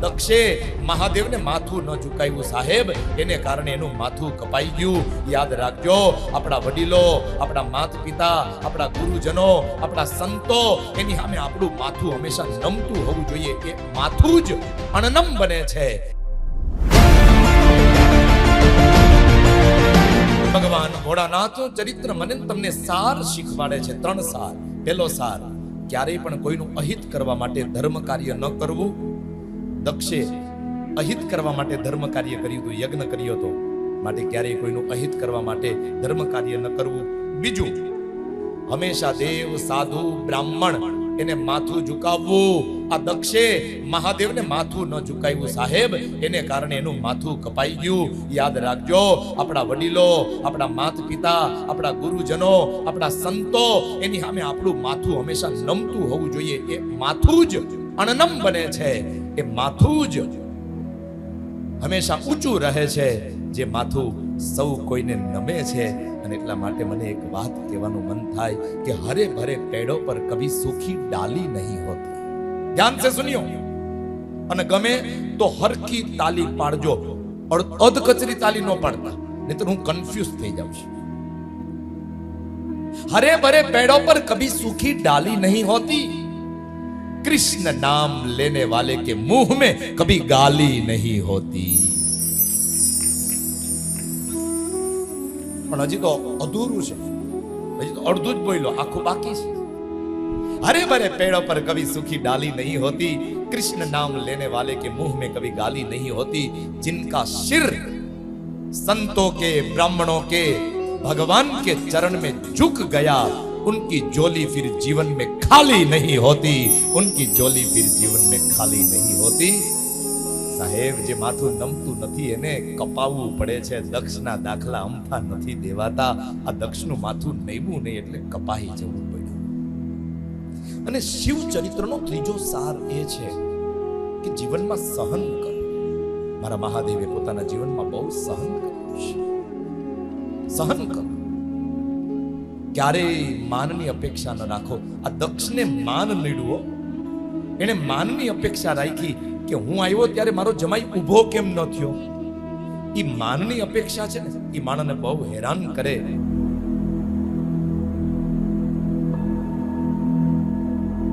દક્ષે મહાદેવને માથું ન ઝુકાવ્યું સાહેબ. એને કારણે એનું માથું કપાઈ ગયું. યાદ રાખજો, આપણા વડીલો, આપણા માત પિતા આપણા ગુરુજનો, આપણા સંતો, એની સામે આપણું માથું હંમેશા નમતું હોવું જોઈએ. એ માથું જ અણનમ બને છે. ભગવાન ભોળાનાથ ચરિત્ર મને તમને સાર શીખવાડે છે. ત્રણ સાર. પહેલો સાર, ક્યારેય પણ કોઈનું અહિત કરવા માટે ધર્મ કાર્ય ન કરવું. દક્ષે અહિત કરવા માટે ધર્મ કાર્ય કર્યું હતું, યજ્ઞ કર્યો હતો. માટે ક્યારેય કોઈનું અહિત કરવા માટે ધર્મ કાર્ય ન કરવું. બીજું, હંમેશા દેવ, સાધુ, બ્રાહ્મણ એને માથું ઝુકાવવું. આ દક્ષે મહાદેવને માથું ન ઝુકાવ્યું, સાહેબ. એને કારણે એનું માથું કપાઈ ગયું. યાદ રાખજો, આપણા વડીલો, આપણા માત પિતા આપણા ગુરુજનો, આપણા સંતો, એની સામે આપણું માથું હંમેશા નમતું હોવું જોઈએ. એ માથું જ અણનમ બને છે. કે માથું જ હંમેશા ઊંચું રહે છે, જે માથું સૌ કોઈને નમે છે. અને એટલા માટે મને એક વાત કહેવાનું મન થાય કે હરે ભરે પેડો પર કભી સુખી ડાલી નહીં હોતી. ધ્યાન સે સુનિયો? અને ગમે તો હરખી તાલી પાડજો અધ કચરી તાલી ન પાડતા નહીં હું કન્ફ્યુઝ થઈ જાઉં છું. હરે ભરે પેડો પર કભી સુખી ડાલી નહીં હોતી? कृष्ण नाम लेने वाले के मुंह में कभी गाली नहीं होती પણ હજી તો અધૂરું છે હજી તો અડધું જ બોલ્યો આખું બાકી છે हरे भरे पेड़ों पर कभी सूखी डाली नहीं होती कृष्ण नाम लेने वाले के मुंह में कभी गाली नहीं होती जिनका सिर संतों के ब्राह्मणों के भगवान के चरण में झुक गया उनकी जोली फिर जीवन में खाली नहीं होती उनकी जोली फिर जीवन में खाली नहीं होती સાહેબ જે માથું નમતું નથી એને કપાવવું પડે છે દક્ષના દાખલા અમથા નથી દેવાતા આ દક્ષનું માથું નમ્યું નહીં એટલે કપાઈ જવું પડ્યું અને શિવ ચરિત્રનો ત્રીજો સાર એ છે કે જીવનમાં સહન કર મારા મહાદેવે પોતાના જીવનમાં બહુ સહન કર્યું છે સહન કરો ક્યારેય માનની અપેક્ષા ન રાખો. આ દક્ષને માન મેળવો. એણે માનની અપેક્ષા રાખી કે હું આવ્યો ત્યારે મારો જમાઈ ઊભો કેમ ન થયો? એ માનની અપેક્ષા છે ને એ માણસને બહુ હેરાન કરે.